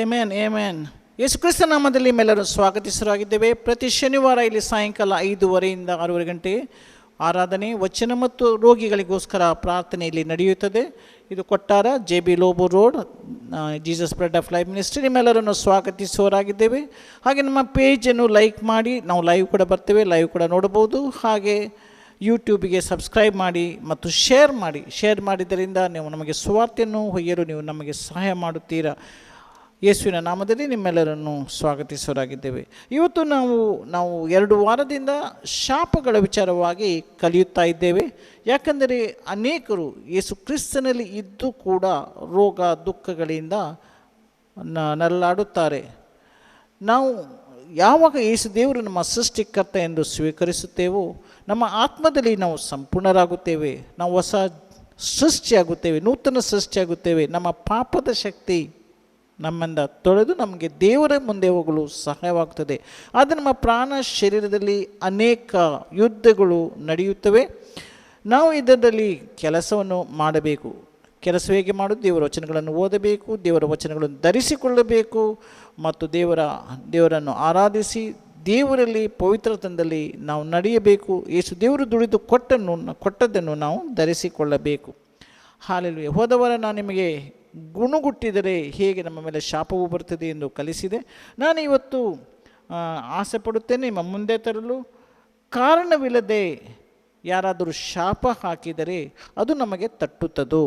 Amen amen ಯೇಸುಕ್ರಿಸ್ತ ನಾಮದಲ್ಲಿ ನಿಮ್ಮೆಲ್ಲರೂ ಸ್ವಾಗತಿಸರಾಗಿದ್ದೇವೆ. ಪ್ರತಿ ಶನಿವಾರ ಇಲ್ಲಿ ಸಾಯಂಕಾಲ ಐದೂವರೆಯಿಂದ ಆರೂವರೆ ಗಂಟೆ ಆರಾಧನೆ, ವಚನ ಮತ್ತು ರೋಗಿಗಳಿಗೋಸ್ಕರ ಪ್ರಾರ್ಥನೆ ಇಲ್ಲಿ ನಡೆಯುತ್ತದೆ. ಇದು Kottara J B Lobo road Jesus bread of life ministry ನಿಮ್ಮೆಲ್ಲರನ್ನು ಸ್ವಾಗತಿಸುವರಾಗಿದ್ದೇವೆ ಹಾಗೆ ನಮ್ಮ ಪೇಜನ್ನು ಲೈಕ್ ಮಾಡಿ, ನಾವು ಲೈವ್ ಕೂಡ ಬರ್ತೇವೆ, ಲೈವ್ ಕೂಡ ನೋಡಬಹುದು. ಹಾಗೆ ಯೂಟ್ಯೂಬಿಗೆ ಸಬ್ಸ್ಕ್ರೈಬ್ ಮಾಡಿ ಮತ್ತು ಶೇರ್ ಮಾಡಿ. ಶೇರ್ ಮಾಡಿದ್ದರಿಂದ ನೀವು ನಮಗೆ ಸುವಾರ್ತೆಯನ್ನು ಹೊಯ್ಯಲು ನೀವು ನಮಗೆ ಸಹಾಯ ಮಾಡುತ್ತೀರಾ? ಯೇಸುವಿನ ನಾಮದಲ್ಲಿ ನಿಮ್ಮೆಲ್ಲರನ್ನು ಸ್ವಾಗತಿಸೋರಾಗಿದ್ದೇವೆ ಇವತ್ತು ನಾವು ನಾವು ಎರಡು ವಾರದಿಂದ ಶಾಪಗಳ ವಿಚಾರವಾಗಿ ಕಲಿಯುತ್ತಾ ಇದ್ದೇವೆ. ಯಾಕಂದರೆ ಅನೇಕರು ಯೇಸು ಕ್ರಿಸ್ತನಲ್ಲಿ ಇದ್ದು ಕೂಡ ರೋಗ ದುಃಖಗಳಿಂದ ನರಳಾಡುತ್ತಾರೆ. ನಾವು ಯಾವಾಗ ಯೇಸು ದೇವರು ನಮ್ಮ ಸೃಷ್ಟಿಕರ್ತ ಎಂದು ಸ್ವೀಕರಿಸುತ್ತೇವೋ, ನಮ್ಮ ಆತ್ಮದಲ್ಲಿ ನಾವು ಸಂಪೂರ್ಣರಾಗುತ್ತೇವೆ. ನಾವು ಹೊಸ ಸೃಷ್ಟಿಯಾಗುತ್ತೇವೆ, ನೂತನ ಸೃಷ್ಟಿಯಾಗುತ್ತೇವೆ. ನಮ್ಮ ಪಾಪದ ಶಕ್ತಿ ನಮ್ಮಿಂದ ತೊಳೆದು ನಮಗೆ ದೇವರ ಮುಂದೆ ಹೋಗಲು ಸಹಾಯವಾಗುತ್ತದೆ ಆದರೆ ನಮ್ಮ ಪ್ರಾಣ ಶರೀರದಲ್ಲಿ ಅನೇಕ ಯುದ್ಧಗಳು ನಡೆಯುತ್ತವೆ. ನಾವು ಇದರಲ್ಲಿ ಕೆಲಸವನ್ನು ಮಾಡಬೇಕು. ಕೆಲಸ ಹೇಗೆ ಮಾಡೋದು ದೇವರ ವಚನಗಳನ್ನು ಓದಬೇಕು, ದೇವರ ವಚನಗಳನ್ನು ಧರಿಸಿಕೊಳ್ಳಬೇಕು ಮತ್ತು ದೇವರ, ದೇವರನ್ನು ಆರಾಧಿಸಿ ದೇವರಲ್ಲಿ ಪವಿತ್ರತನದಲ್ಲಿ ನಾವು ನಡೆಯಬೇಕು. ಯೇಸು ದೇವರು ದುಡಿದು ಕೊಟ್ಟನ್ನು, ಕೊಟ್ಟದ್ದನ್ನು ನಾವು ಧರಿಸಿಕೊಳ್ಳಬೇಕು. ಹಾಲೆಲುಯ್ಯ. ಹೋದವರ, ನಾನು ನಿಮಗೆ ಗುಣಗುಟ್ಟಿದರೆ ಹೇಗೆ ನಮ್ಮ ಮೇಲೆ ಶಾಪವು ಬರ್ತದೆ ಎಂದು ಕಲಿಸಿದೆ. ನಾನು ಇವತ್ತು ಆಸೆ ಪಡುತ್ತೇನೆ ನಿಮ್ಮ ಮುಂದೆ ತರಲು. ಕಾರಣವಿಲ್ಲದೆ ಯಾರಾದರೂ ಶಾಪ ಹಾಕಿದರೆ ಅದು ನಮಗೆ ತಟ್ಟುತ್ತದೋ?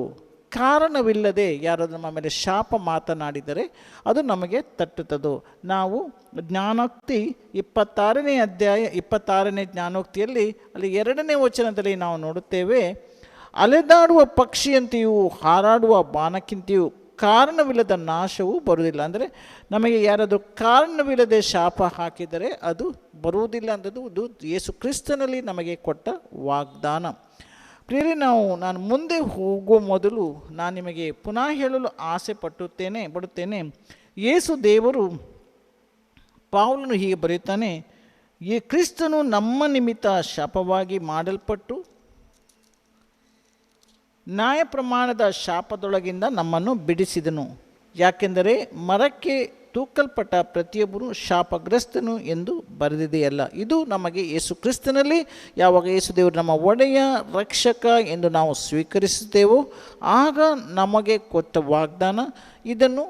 ಕಾರಣವಿಲ್ಲದೆ ಯಾರಾದರೂ ನಮ್ಮ ಮೇಲೆ ಶಾಪ ಮಾತನಾಡಿದರೆ ಅದು ನಮಗೆ ತಟ್ಟುತ್ತದೋ? ನಾವು ಜ್ಞಾನೋಕ್ತಿ ಇಪ್ಪತ್ತಾರನೇ ಅಧ್ಯಾಯ, ಇಪ್ಪತ್ತಾರನೇ ಜ್ಞಾನೋಕ್ತಿಯಲ್ಲಿ ಅಲ್ಲಿ ಎರಡನೇ ವಚನದಲ್ಲಿ ನಾವು ನೋಡುತ್ತೇವೆ ಅಲೆದಾಡುವ ಪಕ್ಷಿಯಂತೆಯೂ ಹಾರಾಡುವ ಬಾಣಕ್ಕಿಂತೆಯೂ ಕಾರಣವಿಲ್ಲದ ನಾಶವೂ ಬರುವುದಿಲ್ಲ. ಅಂದರೆ ನಮಗೆ ಯಾರಾದರೂ ಕಾರಣವಿಲ್ಲದೆ ಶಾಪ ಹಾಕಿದರೆ ಅದು ಬರುವುದಿಲ್ಲ ಅಂತದ್ದು ಇದು ಯೇಸು ಕ್ರಿಸ್ತನಲ್ಲಿ ನಮಗೆ ಕೊಟ್ಟ ವಾಗ್ದಾನ. ಪ್ರಿಯರಿ, ನಾವು ನಾನು ಮುಂದೆ ಹೋಗುವ ಮೊದಲು ನಾನು ನಿಮಗೆ ಪುನಃ ಹೇಳಲು ಆಸೆ ಪಟ್ಟುತ್ತೇನೆ, ಪಡುತ್ತೇನೆ. ಯೇಸು ದೇವರು ಪಾವಲನ್ನು ಹೀಗೆ ಬರೆಯುತ್ತಾನೆ, ಈ ಕ್ರಿಸ್ತನು ನಮ್ಮ ನಿಮಿತ್ತ ಶಾಪವಾಗಿ ಮಾಡಲ್ಪಟ್ಟು ನ್ಯಾಯ ಪ್ರಮಾಣದ ಶಾಪದೊಳಗಿಂದ ನಮ್ಮನ್ನು ಬಿಡಿಸಿದನು. ಯಾಕೆಂದರೆ ಮರಕ್ಕೆ ತೂಕಲ್ಪಟ್ಟ ಪ್ರತಿಯೊಬ್ಬರು ಶಾಪಗ್ರಸ್ತನು ಎಂದು ಬರೆದಿದೆಯಲ್ಲ, ಇದು ನಮಗೆ ಯೇಸು ಕ್ರಿಸ್ತನಲ್ಲಿ, ಯಾವಾಗ ಯೇಸು ದೇವರು ನಮ್ಮ ಒಡೆಯ, ರಕ್ಷಕ ಎಂದು ನಾವು ಸ್ವೀಕರಿಸುತ್ತೇವೋ, ಆಗ ನಮಗೆ ಕೊಟ್ಟ ವಾಗ್ದಾನ, ಇದನ್ನು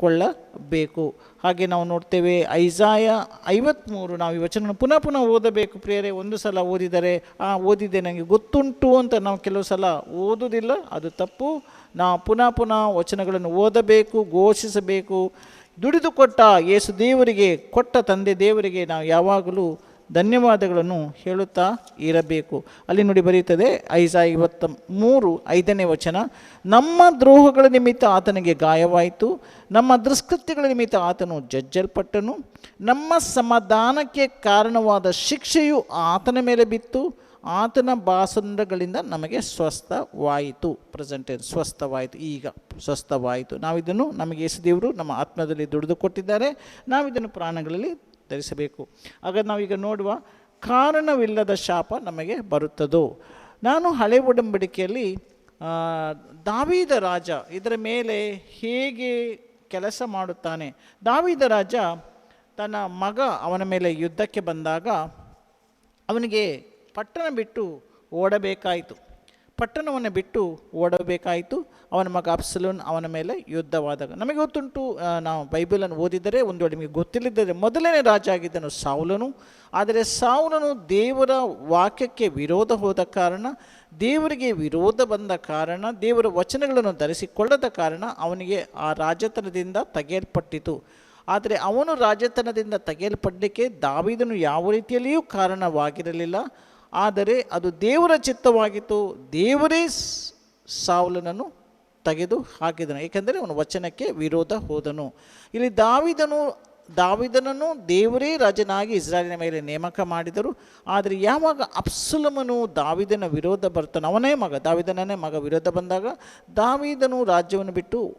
ಧರಿಸಿಕೊಳ್ಳಬೇಕು ಹಾಗೆ ನಾವು ನೋಡ್ತೇವೆ ಐಜಾಯ ಐವತ್ತ್ಮೂರು ನಾವು ಈ ವಚನ ಪುನಃ ಪುನಃ ಓದಬೇಕು. ಪ್ರಿಯರೇ, ಒಂದು ಸಲ ಓದಿದರೆ, ಆ ಓದಿದೆ ನನಗೆ ಗೊತ್ತುಂಟು ಅಂತ ನಾವು ಕೆಲವು ಸಲ ಓದುವುದಿಲ್ಲ, ಅದು ತಪ್ಪು. ನಾವು ಪುನಃ ಪುನಃ ವಚನಗಳನ್ನು ಓದಬೇಕು, ಘೋಷಿಸಬೇಕು. ದುಡಿದು ಕೊಟ್ಟ ಯೇಸು ದೇವರಿಗೆ, ಕೊಟ್ಟ ತಂದೆ ದೇವರಿಗೆ ನಾವು ಯಾವಾಗಲೂ ಧನ್ಯವಾದಗಳನ್ನು ಹೇಳುತ್ತಾ ಇರಬೇಕು. ಅಲ್ಲಿ ನೋಡಿ ಬರೆಯುತ್ತದೆ ಐಸ ಐವತ್ತ ಮೂರು ಐದನೇ ವಚನ, ನಮ್ಮ ದ್ರೋಹಗಳ ನಿಮಿತ್ತ ಆತನಿಗೆ ಗಾಯವಾಯಿತು, ನಮ್ಮ ದುಷ್ಕೃತ್ಯಗಳ ನಿಮಿತ್ತ ಆತನು ಜಜ್ಜಲ್ಪಟ್ಟನು, ನಮ್ಮ ಸಮಾಧಾನಕ್ಕೆ ಕಾರಣವಾದ ಶಿಕ್ಷೆಯು ಆತನ ಮೇಲೆ ಬಿತ್ತು, ಆತನ ಬಾಸಂದ್ರಗಳಿಂದ ನಮಗೆ ಸ್ವಸ್ಥವಾಯಿತು. ಪ್ರೆಸೆಂಟೇಜ್ ಸ್ವಸ್ಥವಾಯಿತು, ಈಗ ಸ್ವಸ್ಥವಾಯಿತು. ನಾವಿದನ್ನು ನಮಗೆ ಯೇಸು ನಮ್ಮ ಆತ್ಮದಲ್ಲಿ ದುಡಿದು ಕೊಟ್ಟಿದ್ದಾರೆ, ನಾವಿದನ್ನು ಪ್ರಾಣಗಳಲ್ಲಿ ಧರಿಸಬೇಕು. ಆಗ ನಾವೀಗ ನೋಡುವ ಕಾರಣವಿಲ್ಲದ ಶಾಪ ನಮಗೆ ಬರುತ್ತದೋ. ನಾನು ಹಳೆ ಒಡಂಬಡಿಕೆಯಲ್ಲಿ ದಾವಿದ ರಾಜ ಇದರ ಮೇಲೆ ಹೇಗೆ ಕೆಲಸ ಮಾಡುತ್ತಾನೆ. ದಾವಿದ ರಾಜ ತನ್ನ ಮಗ ಅವನ ಮೇಲೆ ಯುದ್ಧಕ್ಕೆ ಬಂದಾಗ ಅವನಿಗೆ ಪಟ್ಟಣ ಬಿಟ್ಟು ಓಡಬೇಕಾಯಿತು. ಪಟ್ಟಣವನ್ನು ಬಿಟ್ಟು ಓಡಬೇಕಾಯಿತು. ಅವನ ಮಗ ಅಫ್ಸಲೂನ್ ಅವನ ಮೇಲೆ ಯುದ್ಧವಾದಾಗ. ನಮಗೆ ಗೊತ್ತುಂಟು ನಾವು ಬೈಬಲನ್ನು ಓದಿದರೆ ಒಂದು ವೇಳೆ ನಿಮಗೆ ಗೊತ್ತಿಲ್ಲದಿದ್ದರೆ ಮೊದಲನೇ ರಾಜ ಆಗಿದ್ದನು ಸಾವುಲನು ಆದರೆ ಸಾವುಲನು ದೇವರ ವಾಕ್ಯಕ್ಕೆ ವಿರೋಧ ಹೋದ ಕಾರಣ, ದೇವರಿಗೆ ವಿರೋಧ ಬಂದ ಕಾರಣ, ದೇವರ ವಚನಗಳನ್ನು ಧರಿಸಿಕೊಳ್ಳದ ಕಾರಣ ಅವನಿಗೆ ಆ ರಾಜತನದಿಂದ ತೆಗೆಯಲ್ಪಟ್ಟಿತು. ಆದರೆ ಅವನು ರಾಜತನದಿಂದ ತೆಗೆಯಲ್ಪಡಲಿಕ್ಕೆ ದಾವಿದನು ಯಾವ ರೀತಿಯಲ್ಲಿಯೂ ಕಾರಣವಾಗಿರಲಿಲ್ಲ. ಆದರೆ ಅದು ದೇವರ ಚಿತ್ತವಾಗಿತ್ತು. ದೇವರೇ ಸಾವಲನನ್ನು ತೆಗೆದು ಹಾಕಿದನು. ಏಕೆಂದರೆ ಅವನು ವಚನಕ್ಕೆ ವಿರೋಧ ಹೋದನು. ಇಲ್ಲಿ ದಾವಿದನು, ದಾವಿದನನ್ನು ದೇವರೇ ರಾಜನಾಗಿ ಇಸ್ರಾಯೇಲಿನ ಮೇಲೆ ನೇಮಕ ಮಾಡಿದರು. ಆದರೆ ಯಾವಾಗ ಅಪ್ಸುಲಮನು ದಾವಿದನ ವಿರೋಧ ಬರ್ತಾನೆ, ಅವನೇ ಮಗ ದಾವಿದನೇ ಮಗ ವಿರೋಧ ಬಂದಾಗ ದಾವಿದನು ರಾಜ್ಯವನ್ನು ಬಿಟ್ಟು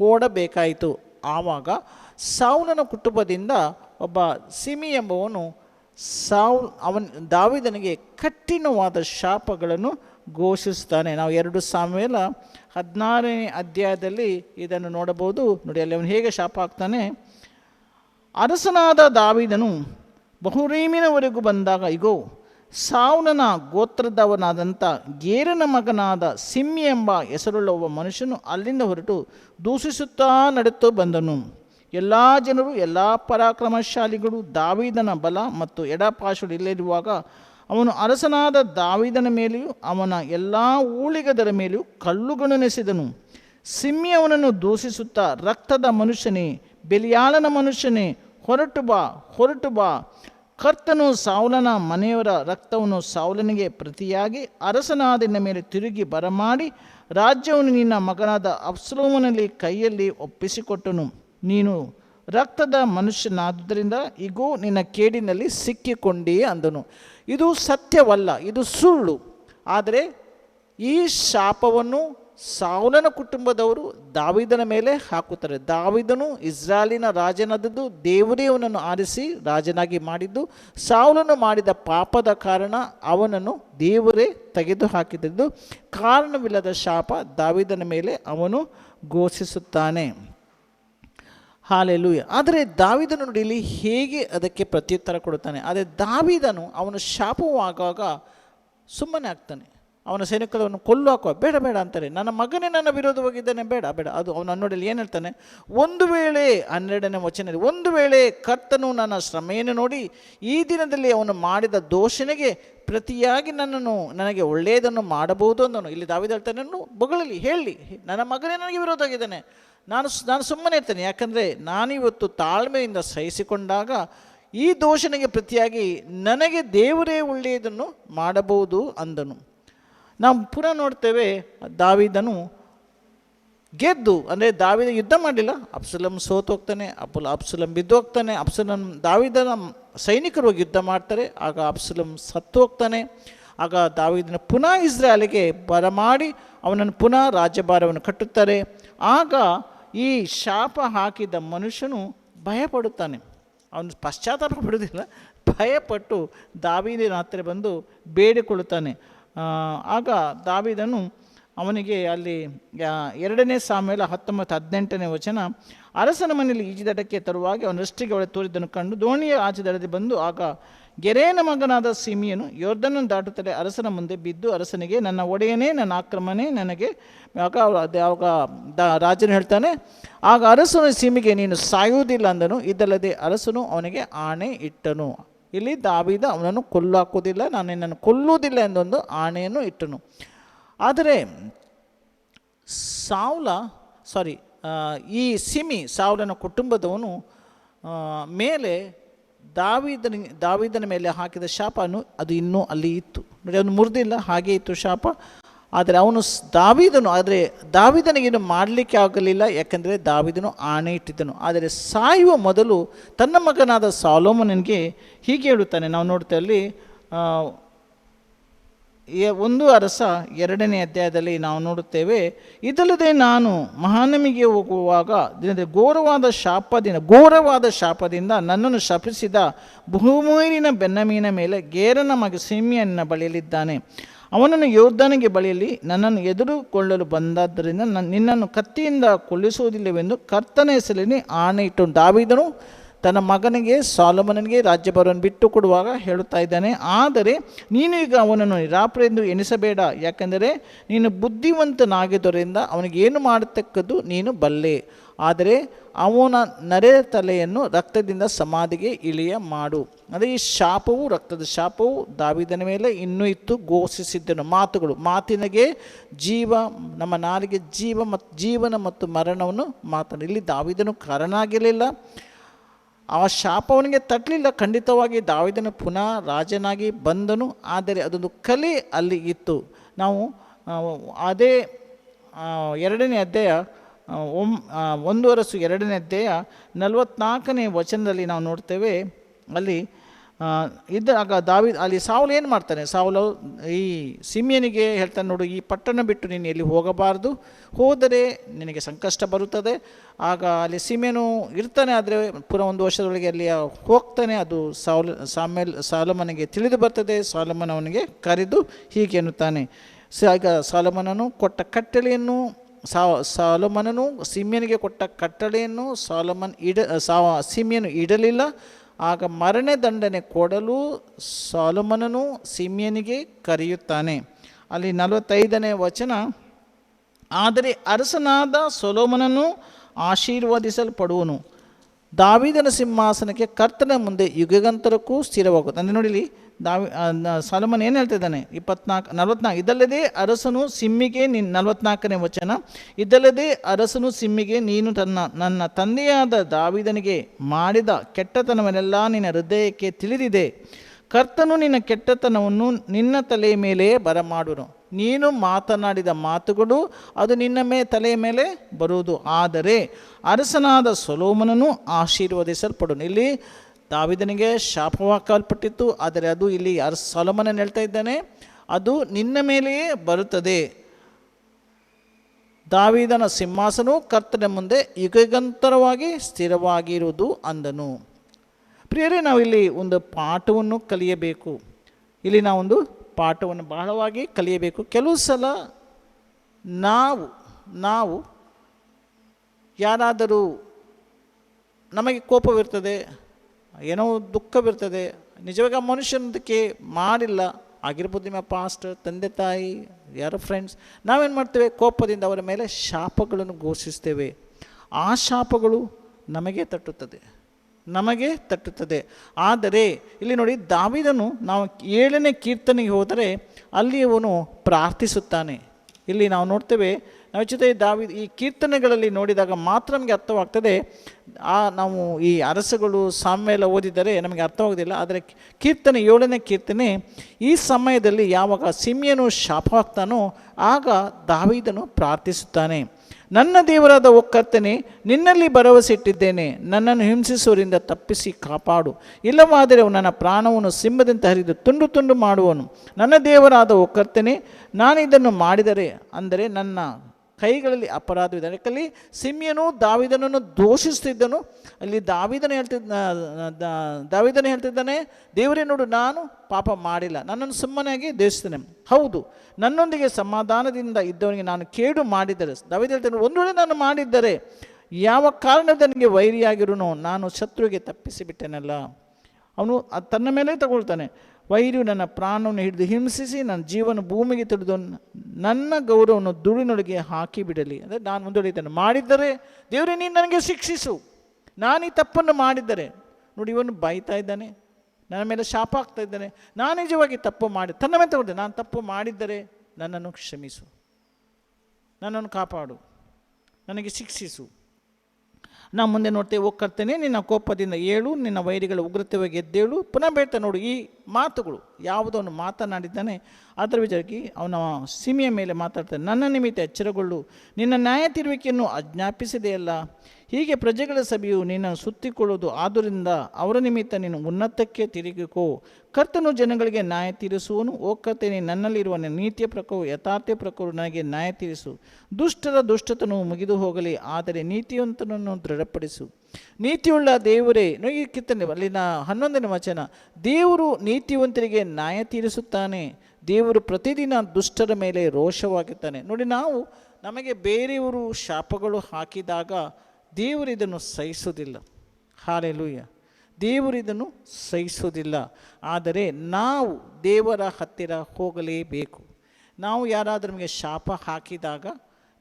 ಓಡಬೇಕಾಯಿತು. ಆವಾಗ ಸಾವುಲನ ಕುಟುಂಬದಿಂದ ಒಬ್ಬ ಸಿಮಿ ಎಂಬವನು ಸಾವು ಅವನ್ ದಾವಿದನಿಗೆ ಕಠಿಣವಾದ ಶಾಪಗಳನ್ನು ಘೋಷಿಸ್ತಾನೆ. ನಾವು ಎರಡು ಸಾಮೇಲ ಹದಿನಾರನೇ ಅಧ್ಯಾಯದಲ್ಲಿ ಇದನ್ನು ನೋಡಬಹುದು. ನೋಡಿ, ಅಲ್ಲಿ ಅವನು ಹೇಗೆ ಶಾಪ ಆಗ್ತಾನೆ ಅರಸನಾದ ದಾವಿದನು ಬಹುರೀಮಿನವರೆಗೂ ಬಂದಾಗ, ಇಗೋ ಸಾವನನ ಗೋತ್ರದವನಾದಂಥ ಗೇರನ ಮಗನಾದ ಸಿಮ್ಮಿ ಎಂಬ ಹೆಸರುಳ್ಳ ಒಬ್ಬ ಮನುಷ್ಯನು ಅಲ್ಲಿಂದ ಹೊರಟು ದೂಷಿಸುತ್ತಾ ನಡೆದು ಬಂದನು. ಎಲ್ಲ ಜನರು, ಎಲ್ಲ ಪರಾಕ್ರಮಶಾಲಿಗಳು ದಾವಿದನ ಬಲ ಮತ್ತು ಎಡಪಾಶುಡು ಇಲ್ಲದಿರುವಾಗ ಅವನು ಅರಸನಾದ ದಾವಿದನ ಮೇಲೆಯೂ ಅವನ ಎಲ್ಲ ಊಳಿಗದರ ಮೇಲೆಯೂ ಕಲ್ಲುಗಣನೆಸೆದನು ಸಿಮ್ಮಿ ಅವನನ್ನು ದೂಷಿಸುತ್ತಾ ರಕ್ತದ ಮನುಷ್ಯನೇ, ಬೆಲಿಯಾಳನ ಮನುಷ್ಯನೇ, ಹೊರಟು ಬಾ ಹೊರಟು ಬಾ. ಕರ್ತನು ಸಾವಲನ ಮನೆಯವರ ರಕ್ತವನ್ನು ಸಾವಲನಿಗೆ ಪ್ರತಿಯಾಗಿ ಅರಸನಾದಿನ ಮೇಲೆ ತಿರುಗಿ ಬರಮಾಡಿ, ರಾಜ್ಯವನ್ನು ನಿನ್ನ ಮಗನಾದ ಅಪ್ಸಲೋಮನಲ್ಲಿ ಕೈಯಲ್ಲಿ ಒಪ್ಪಿಸಿಕೊಟ್ಟನು. ನೀನು ರಕ್ತದ ಮನುಷ್ಯನಾದ್ದರಿಂದ ಈಗೂ ನಿನ್ನ ಕೇಡಿನಲ್ಲಿ ಸಿಕ್ಕಿಕೊಂಡಿ ಅಂದನು. ಇದು ಸತ್ಯವಲ್ಲ, ಇದು ಸುಳ್ಳು. ಆದರೆ ಈ ಶಾಪವನ್ನು ಸಾವುಲನ ಕುಟುಂಬದವರು ದಾವಿದನ ಮೇಲೆ ಹಾಕುತ್ತಾರೆ. ದಾವಿದನು ಇಸ್ರಾಲಿನ ರಾಜನಾದದ್ದು, ದೇವರೇ ಅವನನ್ನು ಆರಿಸಿ ರಾಜನಾಗಿ ಮಾಡಿದ್ದು. ಸಾವುಲನು ಮಾಡಿದ ಪಾಪದ ಕಾರಣ ಅವನನ್ನು ದೇವರೇ ತೆಗೆದು ಹಾಕಿದ್ದು ಕಾರಣವಿಲ್ಲದ ಶಾಪ ದಾವಿದನ ಮೇಲೆ ಅವನು ಘೋಷಿಸುತ್ತಾನೆ. ಹಾಲೆಲೂಯ. ಆದರೆ ದಾವಿದನು ನುಡಿಯಲ್ಲಿ ಹೇಗೆ ಅದಕ್ಕೆ ಪ್ರತ್ಯುತ್ತರ ಕೊಡುತ್ತಾನೆ? ಆದರೆ ದಾವಿದನು ಅವನು ಶಾಪವಾಗುವಾಗ ಸುಮ್ಮನೆ ಆಗ್ತಾನೆ. ಅವನ ಸೈನಿಕರನ್ನು ಕೊಲ್ಲು ಹಾಕುವ, ಬೇಡ ಬೇಡ ಅಂತಾರೆ. ನನ್ನ ಮಗನೇ ನನ್ನ ವಿರೋಧವಾಗಿದ್ದಾನೆ ಬೇಡ ಬೇಡ. ಅದು ಅವನು ಅನ್ನೋಡಲ್ಲಿ ಏನು ಹೇಳ್ತಾನೆ? ಒಂದು ವೇಳೆ, ಹನ್ನೆರಡನೇ ವಚನದಲ್ಲಿ, ಒಂದು ವೇಳೆ ಕರ್ತನು ನನ್ನ ಶ್ರಮೆಯನ್ನು ನೋಡಿ, ಈ ದಿನದಲ್ಲಿ ಅವನು ಮಾಡಿದ ದೋಷನಿಗೆ ಪ್ರತಿಯಾಗಿ ನನ್ನನ್ನು, ನನಗೆ ಒಳ್ಳೆಯದನ್ನು ಮಾಡಬಹುದು ಅಂದನು ಇಲ್ಲಿ ದಾವಿದ ಹೇಳ್ತಾನೆ "ನಾನು ಬೊಗಳಲಿ, ಹೇಳಿ. ನನ್ನ ಮಗನೇ ನನಗೆ ವಿರೋಧ ಆಗಿದ್ದಾನೆ ನಾನು ನಾನು ಸುಮ್ಮನೆ ಇರ್ತೇನೆ. ಯಾಕಂದರೆ ನಾನಿವತ್ತು ತಾಳ್ಮೆಯಿಂದ ಸಹಿಸಿಕೊಂಡಾಗ ಈ ದೋಷನಿಗೆ ಪ್ರತಿಯಾಗಿ ನನಗೆ ದೇವರೇ ಒಳ್ಳೆಯದನ್ನು ಮಾಡಬಹುದು ಅಂದನು. ನಾವು ಪುನಃ ನೋಡ್ತೇವೆ, ದಾವಿದನು ಗೆದ್ದು, ಅಂದರೆ ದಾವಿದ ಯುದ್ಧ ಮಾಡಲಿಲ್ಲ ಅಪ್ಸಲಂ ಸೋತು ಹೋಗ್ತಾನೆ ಅಪುಲ್ ಅಪ್ಸಲಂ ಬಿದ್ದು ಹೋಗ್ತಾನೆ ಅಪ್ಸಲಂ ದಾವಿದನ ಸೈನಿಕರು ಯುದ್ಧ ಮಾಡ್ತಾರೆ, ಆಗ ಅಪ್ಸಲಂ ಸತ್ತು ಹೋಗ್ತಾನೆ ಆಗ ದಾವಿದನ ಪುನಃ ಬರ ಬರಮಾಡಿ ಅವನನ್ನು ಪುನಃ ರಾಜ್ಯಭಾರವನ್ನು ಕಟ್ಟುತ್ತಾರೆ, ಆಗ ಈ ಶಾಪ ಹಾಕಿದ ಮನುಷ್ಯನು ಭಯಪಡುತ್ತಾನೆ. ಅವನು ಪಶ್ಚಾತ್ತಾಪ ಪಡುವುದಿಲ್ಲ, ಭಯಪಟ್ಟು ದಾವಿದಿನ ಹತ್ತಿರ ಬಂದು ಬೇಡಿಕೊಳ್ಳುತ್ತಾನೆ. ಆಗ ದಾವಿದನು ಅವನಿಗೆ ಅಲ್ಲಿ ಎರಡನೇ ಸಾಮೇಲ ಹತ್ತೊಂಬತ್ತು ಹದಿನೆಂಟನೇ ವಚನ, ಅರಸನ ಮನೆಯಲ್ಲಿ ಈಜಿದಡಕ್ಕೆ ತರುವಾಗಿ ಅವನಷ್ಟಿಗೆ ಒಳ ತೋರಿದ್ದನ್ನು ಕಂಡು ದೋಣಿಯ ಆಚೆ ದಡದೆ ಬಂದು ಆಗ ಗೆರೆಯನ ಮಗನಾದ ಸಿಮಿಯನು ಯೋರ್ಧನನ್ನು ದಾಟುತ್ತಲೇ ಅರಸನ ಮುಂದೆ ಬಿದ್ದು ಅರಸನಿಗೆ, ನನ್ನ ಒಡೆಯನೇ, ನನ್ನ ಆಕ್ರಮಣೆ ನನಗೆ, ಆಗ ಆವಾಗ ದ, ರಾಜನು ಹೇಳ್ತಾನೆ, ಆಗ ಅರಸನು ಸಿಮಿಗೆ, ನೀನು ಸಾಯುವುದಿಲ್ಲ ಅಂದನು, ಇದಲ್ಲದೆ ಅರಸನು ಅವನಿಗೆ ಆಣೆ ಇಟ್ಟನು. ಇಲ್ಲಿ ದಾವಿದ ಅವನನ್ನು ಕೊಲ್ಲು ಹಾಕುವುದಿಲ್ಲ, ನಾನು ನಿನ್ನನ್ನು ಕೊಲ್ಲುವುದಿಲ್ಲ ಎಂದೊಂದು ಆಣೆಯನ್ನು ಇಟ್ಟನು. ಆದರೆ ಸಾವ್ಲ ಸಾರಿ ಈ ಸಿಮಿ ಸಾವ್ಲನ ಕುಟುಂಬದವನು ಮೇಲೆ ದಾವಿದನ ದಾವಿದನ ಮೇಲೆ ಹಾಕಿದ ಶಾಪನು ಅದು ಇನ್ನೂ ಅಲ್ಲಿ ಇತ್ತು. ನೋಡಿ, ಅವನು ಮುರಿದಿಲ್ಲ, ಹಾಗೆ ಇತ್ತು ಶಾಪ. ಆದರೆ ಅವನು ದಾವಿದನು, ಆದರೆ ದಾವಿದನಿಗೇನು ಮಾಡಲಿಕ್ಕೆ ಆಗಲಿಲ್ಲ, ಯಾಕಂದರೆ ದಾವಿದನು ಆಣೆ ಇಟ್ಟಿದ್ದನು ಆದರೆ ಸಾಯುವ ಮೊದಲು ತನ್ನ ಮಗನಾದ ಸಾಲೋಮನಿಗೆ ಹೀಗೆ ಹೇಳುತ್ತಾನೆ. ನಾವು ನೋಡ್ತೇವೆ ಅಲ್ಲಿ ಒಂದು ಅರಸ ಎರಡನೇ ಅಧ್ಯಾಯದಲ್ಲಿ ನಾವು ನೋಡುತ್ತೇವೆ, ಇದಲ್ಲದೆ ನಾನು ಮಹಾನಮಿಗೆ ಹೋಗುವಾಗ, ದಿನದ ಘೋರವಾದ ಶಾಪದಿಂದ ಘೋರವಾದ ಶಾಪದಿಂದ ನನ್ನನ್ನು ಶಪಿಸಿದ ಭೂಮೂರಿನ ಬೆನ್ನಮೀನ ಮೇಲೆ ಗೇರನ ಮಗ ಸಿಮಿಯನ್ನ ಬಳಿಯಲಿದ್ದಾನೆ ಅವನನ್ನು ಯೋರ್ಧನಿಗೆ ಬಳಿಯಲ್ಲಿ ನನ್ನನ್ನು ಎದುರುಕೊಳ್ಳಲು ಬಂದಾದ್ದರಿಂದ ನನ್ನ ನಿನ್ನನ್ನು ಕತ್ತಿಯಿಂದ ಕೊಲ್ಲಿಸುವುದಿಲ್ಲವೆಂದು ಕರ್ತನ ಆಣೆ ಇಟ್ಟು ದಾವಿದನು ತನ್ನ ಮಗನಿಗೆ ಸಾಲಮನಿಗೆ ರಾಜ್ಯಭಾರವನ್ನು ಬಿಟ್ಟು ಕೊಡುವಾಗ ಹೇಳುತ್ತಾ ಇದ್ದಾನೆ, ಆದರೆ ನೀನು ಈಗ ಅವನನ್ನು ನಿರಾಪರೆಂದು ಎಣಿಸಬೇಡ. ಯಾಕೆಂದರೆ ನೀನು ಬುದ್ಧಿವಂತನಾಗಿದ್ದರಿಂದ ಅವನಿಗೆ ಏನು ಮಾಡತಕ್ಕದ್ದು ನೀನು ಬಲ್ಲೆ. ಆದರೆ ಅವನ ನರೆ ತಲೆಯನ್ನು ರಕ್ತದಿಂದ ಸಮಾಧಿಗೆ ಇಳಿಯ ಮಾಡು. ಅಂದರೆ ಈ ಶಾಪವು ರಕ್ತದ ಶಾಪವು ದಾವಿದನ ಮೇಲೆ ಇನ್ನೂ ಇತ್ತು ಘೋಷಿಸಿದ್ದನು ಮಾತುಗಳು, ಮಾತಿನಗೆ ಜೀವ, ನಮ್ಮ ನಾಲಿಗೆ ಜೀವ ಮತ್ತು ಜೀವನ ಮತ್ತು ಮರಣವನ್ನು ಮಾತಾಡಿ ಇಲ್ಲಿ ದಾವಿದನು ಕಾರಣ ಆ ಶಾಪವನಿಗೆ ತಟ್ಟಲಿಲ್ಲ. ಖಂಡಿತವಾಗಿ ದಾವಿದನು ಪುನಃ ರಾಜನಾಗಿ ಬಂದನು. ಆದರೆ ಅದೊಂದು ಕಲೆ ಅಲ್ಲಿ ಇತ್ತು. ನಾವು ಅದೇ ಎರಡನೇ ಅಧ್ಯಾಯ ಆ, ಒಂದುವರಸು ಎರಡನೇ ಅಧ್ಯಾಯ ನಲವತ್ನಾಲ್ಕನೇ ವಚನದಲ್ಲಿ ನಾವು ನೋಡ್ತೇವೆ ಅಲ್ಲಿ ಇದ್ದಾಗ ದಾವಿ ಅಲ್ಲಿ ಸಾವುಲು ಏನು ಮಾಡ್ತಾನೆ? ಸಾವುಲು ಈ ಸಿಮಿಯನಿಗೆ ಹೇಳ್ತಾನೆ ನೋಡು ಈ ಪಟ್ಟಣ ಬಿಟ್ಟು ನೀನು ಎಲ್ಲಿ ಹೋಗಬಾರ್ದು ಹೋದರೆ ನಿನಗೆ ಸಂಕಷ್ಟ ಬರುತ್ತದೆ ಆಗ ಅಲ್ಲಿ ಸಿಮಿಯನು ಇರ್ತಾನೆ ಆದರೆ ಪುನಃ ಒಂದು ವರ್ಷದೊಳಗೆ ಅಲ್ಲಿ ಹೋಗ್ತಾನೆ ಅದು ಸಾವುಲ್ ಸಾಮೇಲ್ ಸಾಲಮನಿಗೆ ತಿಳಿದು ಬರ್ತದೆ ಸಾಲಮನ್ ಅವನಿಗೆ ಕರೆದು ಹೀಗೆ ಎನ್ನುತ್ತಾನೆ. ಸ ಈಗ ಸಾಲಮನನು ಕೊಟ್ಟ ಕಟ್ಟಳೆಯನ್ನು ಸಾಲಮನನು ಸಿಮಿಯನಿಗೆ ಕೊಟ್ಟ ಕಟ್ಟಳೆಯನ್ನು ಸಾಲಮನ್ ಇಡ ಸಿಮಿಯನು ಇಡಲಿಲ್ಲ. ಆಗ ಮರಣ ದಂಡನೆ ಕೊಡಲು ಸಾಲಮನನು ಸಿಮಿಯನಿಗೆ ಕರೆಯುತ್ತಾನೆ. ಅಲ್ಲಿ ನಲವತ್ತೈದನೇ ವಚನ. ಆದರೆ ಅರಸನಾದ ಸೊಲೋಮನನು ಆಶೀರ್ವದಿಸಲ್ಪಡುವನು. ದಾವಿದನ ಸಿಂಹಾಸನಕ್ಕೆ ಕರ್ತನ ಮುಂದೆ ಯುಗಗಂತರಕ್ಕೂ ಸ್ಥಿರವಾಗುತ್ತದೆ ಅಂದರೆ ನೋಡಿ ಇಲ್ಲಿ ದಾವಿ ಸಲಮನ್ ಏನು ಹೇಳ್ತಿದ್ದಾನೆ ಇಪ್ಪತ್ನಾಲ್ಕು ನಲವತ್ನಾಲ್ಕು ಇದಲ್ಲದೆ ಅರಸನು ಸಿಮ್ಮಿಗೆ ನಿನ್, ನಲವತ್ನಾಲ್ಕನೇ ವಚನ, ಇದಲ್ಲದೆ ಅರಸನು ಸಿಮ್ಮಿಗೆ ನೀನು ತನ್ನ, ನನ್ನ ತಂದೆಯಾದ ದಾವಿದನಿಗೆ ಮಾಡಿದ ಕೆಟ್ಟತನವನ್ನೆಲ್ಲ ನಿನ್ನ ಹೃದಯಕ್ಕೆ ತಿಳಿದಿದೆ. ಕರ್ತನು ನಿನ್ನ ಕೆಟ್ಟತನವನ್ನು ನಿನ್ನ ತಲೆಯ ಮೇಲೆ ಬರಮಾಡುವನು ನೀನು ಮಾತನಾಡಿದ ಮಾತುಗಳು ಅದು ನಿನ್ನ ಮೇ, ತಲೆಯ ಮೇಲೆ ಬರುವುದು. ಆದರೆ ಅರಸನಾದ ಸೊಲೋಮನನು ಆಶೀರ್ವದಿಸಲ್ಪಡೋನು. ಇಲ್ಲಿ ದಾವಿದನಿಗೆ ಶಾಪವಾಕಲ್ಪಟ್ಟಿತ್ತು, ಆದರೆ ಅದು ಇಲ್ಲಿ ಯಾರು ಸೊಲಮನ ಹೇಳ್ತಾ ಇದ್ದಾನೆ, ಅದು ನಿನ್ನ ಮೇಲೆಯೇ ಬರುತ್ತದೆ. ದಾವಿದನ ಸಿಂಹಾಸನವು ಕರ್ತನ ಮುಂದೆ ಯುಗಗಂತರವಾಗಿ ಸ್ಥಿರವಾಗಿರುವುದು ಅಂದನು. ಪ್ರಿಯರೇ, ನಾವಿಲ್ಲಿ ಒಂದು ಪಾಠವನ್ನು ಕಲಿಯಬೇಕು. ಇಲ್ಲಿ ನಾವೊಂದು ಪಾಠವನ್ನು ಬಹಳವಾಗಿ ಕಲಿಯಬೇಕು. ಕೆಲವು ಸಲ ನಾವು ನಾವು ಯಾರಾದರೂ ನಮಗೆ ಕೋಪವಿರ್ತದೆ ಏನೋ ದುಃಖವಿರ್ತದೆ ನಿಜವಾಗಿ ಆ ಮನುಷ್ಯನದಕ್ಕೆ ಮಾಡಿಲ್ಲ. ಆಗಿರ್ಬೋದು ನಿಮ್ಮ ಪಾಸ್ಟ್ ತಂದೆ, ತಾಯಿ, ಯಾರೋ ಫ್ರೆಂಡ್ಸ್ ನಾವೇನು ಮಾಡ್ತೇವೆ? ಕೋಪದಿಂದ ಅವರ ಮೇಲೆ ಶಾಪಗಳನ್ನು ಘೋಷಿಸ್ತೇವೆ. ಆ ಶಾಪಗಳು ನಮಗೆ ತಟ್ಟುತ್ತದೆ. ನಮಗೆ ತಟ್ಟುತ್ತದೆ. ಆದರೆ, ಇಲ್ಲಿ ನೋಡಿ ದಾವಿದನು ನಾವು ಏಳನೇ ಕೀರ್ತನೆಗೆ ಹೋದರೆ ಅಲ್ಲಿ ಅವನು ಪ್ರಾರ್ಥಿಸುತ್ತಾನೆ. ಇಲ್ಲಿ ನಾವು ನೋಡ್ತೇವೆ ನಾವು ಜೊತೆ ದಾವಿ ಈ ಕೀರ್ತನೆಗಳಲ್ಲಿ ನೋಡಿದಾಗ ಮಾತ್ರ ನಮಗೆ ಅರ್ಥವಾಗ್ತದೆ, ಆ ನಾವು ಈ ಅರಸುಗಳು ಸಾಮ್ಯೆಲ್ಲ ಓದಿದರೆ ನಮಗೆ ಅರ್ಥವಾಗೋದಿಲ್ಲ ಆದರೆ ಕೀರ್ತನೆ, ಏಳನೇ ಕೀರ್ತನೆ, ಈ ಸಮಯದಲ್ಲಿ ಯಾವಾಗ ಸಿಮಿಯನು ಶಾಪ ಹಾಕ್ತಾನೋ ಆಗ ದಾವಿದನು ಪ್ರಾರ್ಥಿಸುತ್ತಾನೆ, ನನ್ನ ದೇವರಾದ ಒಕ್ಕರ್ತನೆ ನಿನ್ನಲ್ಲಿ ಭರವಸೆ ಇಟ್ಟಿದ್ದೇನೆ, ನನ್ನನ್ನು ಹಿಂಸಿಸುವರಿಂದ ತಪ್ಪಿಸಿ ಕಾಪಾಡು, ಇಲ್ಲವಾದರೆ ನನ್ನ ಪ್ರಾಣವನ್ನು ಸಿಂಹದಂತೆ ಹರಿದು ತುಂಡು ತುಂಡು ಮಾಡುವನು, ನನ್ನ ದೇವರಾದ ಒಕ್ಕರ್ತನೆ ನಾನು ಇದನ್ನು ಮಾಡಿದರೆ, ಅಂದರೆ ನನ್ನ ಕೈಗಳಲ್ಲಿ ಅಪರಾಧವಿದೆ ಯಾಕಲ್ಲಿ ಸಿಮ್ಯನು ದಾವಿದನನ್ನು ದೋಷಿಸ್ತಿದ್ದನು. ಅಲ್ಲಿ ದಾವಿದನ ಹೇಳ್ತಿದ್ದ ದಾವಿದನ ಹೇಳ್ತಿದ್ದಾನೆ, ದೇವರೇ ನೋಡು, ನಾನು ಪಾಪ ಮಾಡಿಲ್ಲ. ನನ್ನನ್ನು ಸುಮ್ಮನೆಯಾಗಿ ದೇಶಿಸ್ತೇನೆ. ಹೌದು, ನನ್ನೊಂದಿಗೆ ಸಮಾಧಾನದಿಂದ ಇದ್ದವನಿಗೆ ನಾನು ಕೇಡು ಮಾಡಿದ್ದರೆ, ದಾವಿದ ಹೇಳ್ತಾನೆ, ಒಂದು ವೇಳೆ ನಾನು ಮಾಡಿದ್ದರೆ ಯಾವ ಕಾರಣದ ನನಗೆ ವೈರಿಯಾಗಿರೋನು, ನಾನು ಶತ್ರುವಿಗೆ ತಪ್ಪಿಸಿಬಿಟ್ಟೆನಲ್ಲ. ಅವನು ತನ್ನ ಮೇಲೆ ತಗೊಳ್ತಾನೆ. ವೈರಿಯು ನನ್ನ ಪ್ರಾಣವನ್ನು ಹಿಡಿದು ಹಿಂಸಿಸಿ ನನ್ನ ಜೀವನ ಭೂಮಿಗೆ ತಿಳಿದು ನನ್ನ ಗೌರವವನ್ನು ದುಡಿನೊಳಗೆ ಹಾಕಿ ಬಿಡಲಿ. ಅಂದರೆ ನಾನು ಮುಂದುವರಿತೇನೆ ಮಾಡಿದ್ದರೆ ದೇವರೇ, ನೀನು ನನಗೆ ಶಿಕ್ಷಿಸು. ನಾನು ಈ ತಪ್ಪನ್ನು ಮಾಡಿದ್ದರೆ. ನೋಡಿ, ಇವನು ಬೈತಾ ಇದ್ದಾನೆ, ನನ್ನ ಮೇಲೆ ಶಾಪ ಆಗ್ತಾ ಇದ್ದಾನೆ. ನಾನು ನಿಜವಾಗಿ ತಪ್ಪು ಮಾಡಿ, ತನ್ನ ಮೇಲೆ ತಗೊಂಡೆ ನಾನು ತಪ್ಪು ಮಾಡಿದ್ದರೆ ನನ್ನನ್ನು ಕ್ಷಮಿಸು. ನನ್ನನ್ನು ಕಾಪಾಡು. ನನಗೆ ಶಿಕ್ಷಿಸು. ನಾವು ಮುಂದೆ ನೋಡ್ತೇವೆ ಒಕ್ಕರ್ತೇನೆ ನಿನ್ನ ಕೋಪದಿಂದ ಏಳು, ನಿನ್ನ ವೈರಿಗಳ ಉಗ್ರತೆಯಾಗಿ ಎದ್ದೇಳು. ಪುನಃ ಬೇಡ್ತಾ ನೋಡು, ಈ ಮಾತುಗಳು ಯಾವುದವನು ಮಾತನಾಡಿದ್ದಾನೆ. ಅದರ ವಿಚಾರಕ್ಕೆ ಅವನ ಸೀಮೆಯ ಮೇಲೆ ಮಾತಾಡ್ತಾನೆ, ನನ್ನ ನಿಮಿತ್ತ ಎಚ್ಚರಗೊಳ್ಳು. ನಿನ್ನ ನ್ಯಾಯ ತಿರುವಿಕೆಯನ್ನು ಆಜ್ಞಾಪಿಸಿದೆಯಲ್ಲ ಹೀಗೆ ಪ್ರಜೆಗಳ ಸಭೆಯು ನಿನ್ನನ್ನು ಸುತ್ತಿಕೊಳ್ಳುವುದು ಆದ್ದರಿಂದ ಅವರ ನಿಮಿತ್ತ ನೀನು ಉನ್ನತಕ್ಕೆ ತಿರುಗಿಕೋ. ಕರ್ತನು ಜನಗಳಿಗೆ ನ್ಯಾಯ ತೀರಿಸುವನು. ಓ ಕರ್ತನೆ, ನನ್ನಲ್ಲಿರುವ ನಿನ್ನ ನೀತಿಯ ಪ್ರಕಾರ ಯಥಾರ್ಥ ಪ್ರಕಾರ ನನಗೆ ನ್ಯಾಯ ತೀರಿಸು. ದುಷ್ಟರ ದುಷ್ಟತನು ಮುಗಿದು ಹೋಗಲಿ, ಆದರೆ ನೀತಿಯಂತನನ್ನು ದೃಢಪಡಿಸು. ನೀತಿಯುಳ್ಳ ದೇವರೇ ಈ ಕಿತ್ತನೆ ಅಲ್ಲಿನ ಹನ್ನೊಂದನೇ ವಚನ. ದೇವರು ನೀತಿವಂತರಿಗೆ ನ್ಯಾಯ ತೀರಿಸುತ್ತಾನೆ. ದೇವರು ಪ್ರತಿದಿನ ದುಷ್ಟರ ಮೇಲೆ ರೋಷವಾಗಿರ್ತಾನೆ. ನೋಡಿ, ನಾವು ನಮಗೆ ಬೇರೆಯವರು ಶಾಪಗಳು ಹಾಕಿದಾಗ ದೇವರು ಇದನ್ನು ಸಹಿಸೋದಿಲ್ಲ ಹಾಲೆಲುಯ್ಯ. ದೇವರು ಇದನ್ನು ಸಹಿಸೋದಿಲ್ಲ ಆದರೆ ನಾವು ದೇವರ ಹತ್ತಿರ ಹೋಗಲೇಬೇಕು. ನಾವು ಯಾರಾದರೂ ನಮಗೆ ಶಾಪ ಹಾಕಿದಾಗ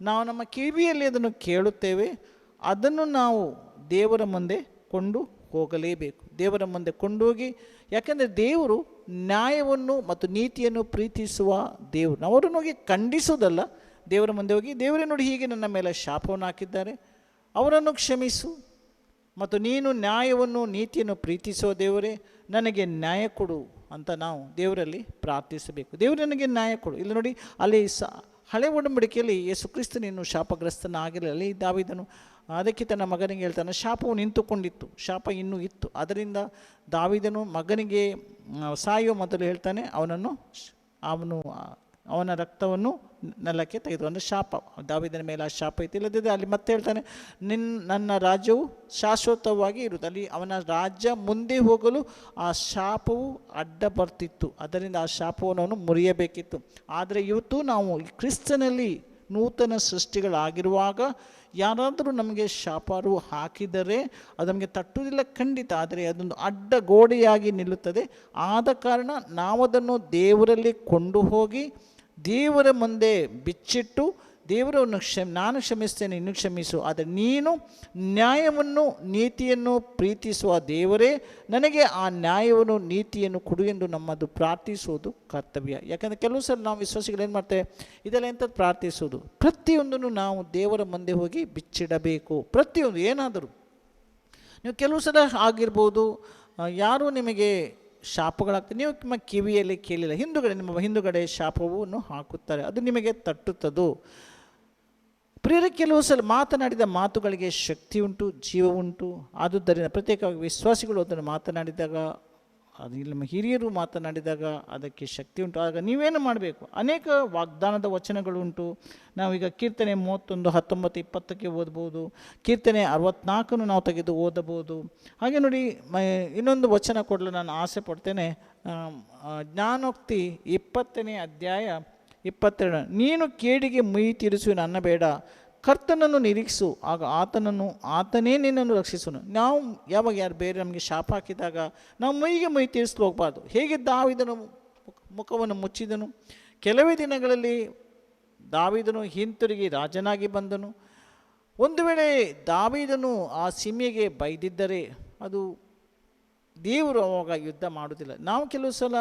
ನಾವು ನಮ್ಮ ಕಿವಿಯಲ್ಲಿ ಅದನ್ನು ಕೇಳುತ್ತೇವೆ. ಅದನ್ನು ನಾವು ದೇವರ ಮುಂದೆ ಕೊಂಡು ಹೋಗಲೇಬೇಕು. ದೇವರ ಮುಂದೆ ಕೊಂಡೋಗಿ ಯಾಕೆಂದರೆ ದೇವರು ನ್ಯಾಯವನ್ನು ಮತ್ತು ನೀತಿಯನ್ನು ಪ್ರೀತಿಸುವ ದೇವರು. ಅವರನ್ನು ಹೋಗಿ ಖಂಡಿಸೋದಲ್ಲ ದೇವರ ಮುಂದೆ ಹೋಗಿ ದೇವರೇ ನೋಡಿ ಹೀಗೆ ನನ್ನ ಮೇಲೆ ಶಾಪವನ್ನು ಹಾಕಿದ್ದಾರೆ. ಅವರನ್ನು ಕ್ಷಮಿಸು ಮತ್ತು ನೀನು ನ್ಯಾಯವನ್ನು, ನೀತಿಯನ್ನು ಪ್ರೀತಿಸೋ ದೇವರೇ, ನನಗೆ ನ್ಯಾಯ ಕೊಡು ಅಂತ ನಾವು ದೇವರಲ್ಲಿ ಪ್ರಾರ್ಥಿಸಬೇಕು. ದೇವರು, ನನಗೆ ನ್ಯಾಯ ಕೊಡು. ಇಲ್ಲಿ ನೋಡಿ, ಅಲ್ಲಿ ಸ, ಹಳೆ ಒಡಂಬಡಿಕೆಯಲ್ಲಿ ಯೇಸು ಕ್ರಿಸ್ತನೇನು ಶಾಪಗ್ರಸ್ತನಾಗಿರಲಿ ದಾವಿದನು ಅದಕ್ಕೆ ತನ್ನ ಮಗನಿಗೆ ಹೇಳ್ತಾನೆ, ಶಾಪವು ನಿಂತುಕೊಂಡಿತ್ತು. ಶಾಪ ಇನ್ನೂ ಇತ್ತು. ಅದರಿಂದ ದಾವಿದನು ಮಗನಿಗೆ ಸಾಯೋ ಮೊದಲು ಹೇಳ್ತಾನೆ, ಅವನನ್ನು ಅವನು ಅವನ ರಕ್ತವನ್ನು ನೆಲಕ್ಕೆ ತೆಗೆದು ಅಂದರೆ ಶಾಪ. ದಾವಿದನ ಮೇಲೆ ಆ ಶಾಪ ಇತ್ತು ಇಲ್ಲದಿದ್ದರೆ ಅಲ್ಲಿ ಮತ್ತೆ ಹೇಳ್ತಾನೆ ನಿನ್ನ ನನ್ನ ರಾಜ್ಯವು ಶಾಶ್ವತವಾಗಿ ಇರುವುದು. ಅಲ್ಲಿ ಅವನ ರಾಜ್ಯ ಮುಂದೆ ಹೋಗಲು ಆ ಶಾಪವು ಅಡ್ಡ ಬರ್ತಿತ್ತು. ಅದರಿಂದ ಆ ಶಾಪವನ್ನು ಅವನು ಮುರಿಯಬೇಕಿತ್ತು. ಆದರೆ ಇವತ್ತು ನಾವು ಕ್ರಿಸ್ತನಲ್ಲಿ ನೂತನ ಸೃಷ್ಟಿಗಳಾಗಿರುವಾಗ ಯಾರಾದರೂ ನಮಗೆ ಶಾಪಾರು ಹಾಕಿದರೆ ಅದು ನಮಗೆ ತಟ್ಟುವುದಿಲ್ಲ ಖಂಡಿತ, ಆದರೆ ಅದೊಂದು ಅಡ್ಡ ಗೋಡೆಯಾಗಿ ನಿಲ್ಲುತ್ತದೆ. ಆದ ಕಾರಣ ನಾವದನ್ನು ದೇವರಲ್ಲಿ ಕೊಂಡು ಹೋಗಿ ದೇವರ ಮುಂದೆ ಬಿಚ್ಚಿಟ್ಟು ದೇವರನ್ನು ಕ್ಷಮ, ನಾನು ಕ್ಷಮಿಸ್ತೇನೆ ಇನ್ನು ಕ್ಷಮಿಸು. ಆದರೆ ನೀನು ನ್ಯಾಯವನ್ನು, ನೀತಿಯನ್ನು ಪ್ರೀತಿಸುವ ದೇವರೇ, ನನಗೆ ಆ ನ್ಯಾಯವನ್ನು, ನೀತಿಯನ್ನು ಕೊಡು ಎಂದು ನಮ್ಮದು ಪ್ರಾರ್ಥಿಸುವುದು ಕರ್ತವ್ಯ. ಯಾಕಂದರೆ ಕೆಲವು ಸಲ ನಾವು ವಿಶ್ವಾಸಿಗಳು ಏನು ಮಾಡ್ತೇವೆ? ಇದೆಲ್ಲ ಎಂಥದ್ದು ಪ್ರಾರ್ಥಿಸುವುದು? ಪ್ರತಿಯೊಂದನ್ನು ನಾವು ದೇವರ ಮುಂದೆ ಹೋಗಿ ಬಿಚ್ಚಿಡಬೇಕು. ಪ್ರತಿಯೊಂದು ಏನಾದರೂ. ನೀವು ಕೆಲವು ಸಲ ಆಗಿರ್ಬೋದು ಯಾರೂ ನಿಮಗೆ ಶಾಪಗಳಾಗ್ತದೆ. ನೀವು ನಿಮ್ಮ ಕಿವಿಯಲ್ಲಿ ಕೇಳಿಲ್ಲ. ಹಿಂದುಗಡೆ, ನಿಮ್ಮ ಹಿಂದುಗಡೆ ಶಾಪವನ್ನು ಹಾಕುತ್ತಾರೆ. ಅದು ನಿಮಗೆ ತಟ್ಟುತ್ತದು? ಪ್ರಿಯರ, ಕೆಲವು ಸಲ ಮಾತನಾಡಿದ ಮಾತುಗಳಿಗೆ ಶಕ್ತಿ ಉಂಟು ಜೀವ ಉಂಟು ಆದುದರಿಂದ ಪ್ರತ್ಯೇಕವಾಗಿ ವಿಶ್ವಾಸಿಗಳು ಅದನ್ನು ಮಾತನಾಡಿದಾಗ ಅದು ಇಲ್ಲಿ ಹಿರಿಯರು ಮಾತನಾಡಿದಾಗ ಅದಕ್ಕೆ ಶಕ್ತಿ ಉಂಟು. ಆಗ ನೀವೇನು ಮಾಡಬೇಕು? ಅನೇಕ ವಾಗ್ದಾನದ ವಚನಗಳು ಉಂಟು. ನಾವೀಗ ಕೀರ್ತನೆ ಮೂವತ್ತೊಂದು, ಹತ್ತೊಂಬತ್ತು, ಇಪ್ಪತ್ತಕ್ಕೆ ಓದ್ಬೋದು. ಕೀರ್ತನೆ ಅರವತ್ನಾಲ್ಕನ್ನು ನಾವು ತೆಗೆದು ಓದಬಹುದು. ಹಾಗೆ ನೋಡಿ ಇನ್ನೊಂದು ವಚನ ಕೊಡಲು ನಾನು ಆಸೆ ಪಡ್ತೇನೆ. ಜ್ಞಾನೋಕ್ತಿ ಇಪ್ಪತ್ತನೇ ಅಧ್ಯಾಯ ಇಪ್ಪತ್ತೆರಡು ನೀನು ಕೇಡಿಗೆ ಮೈ ತಿರಿಸು ನನ್ನ ಬೇಡ. ಕರ್ತನನ್ನು ನಿರೀಕ್ಷಿಸು, ಆಗ ಆತನನ್ನು, ಆತನೇ ನಿನ್ನನ್ನು ರಕ್ಷಿಸೋನು ನಾವು ಯಾವಾಗ ಯಾರು ಬೇರೆ ನಮಗೆ ಶಾಪ ಹಾಕಿದಾಗ ನಾವು ಮೈಗೆ ಮೈ ತೀರಿಸಲು ಹೋಗಬಾರ್ದು. ಹೇಗೆ ದಾವಿದನು ಮುಖವನ್ನು ಮುಚ್ಚಿದನು? ಕೆಲವೇ ದಿನಗಳಲ್ಲಿ ದಾವಿದನು ಹಿಂತಿರುಗಿ ರಾಜನಾಗಿ ಬಂದನು. ಒಂದು ವೇಳೆ ದಾವಿದನು ಆ ಸಿಮೆಗೆ ಬೈದಿದ್ದರೆ ಅದು ದೇವರು ಅವಾಗ ಯುದ್ಧ ಮಾಡುವುದಿಲ್ಲ. ನಾವು ಕೆಲವು ಸಲ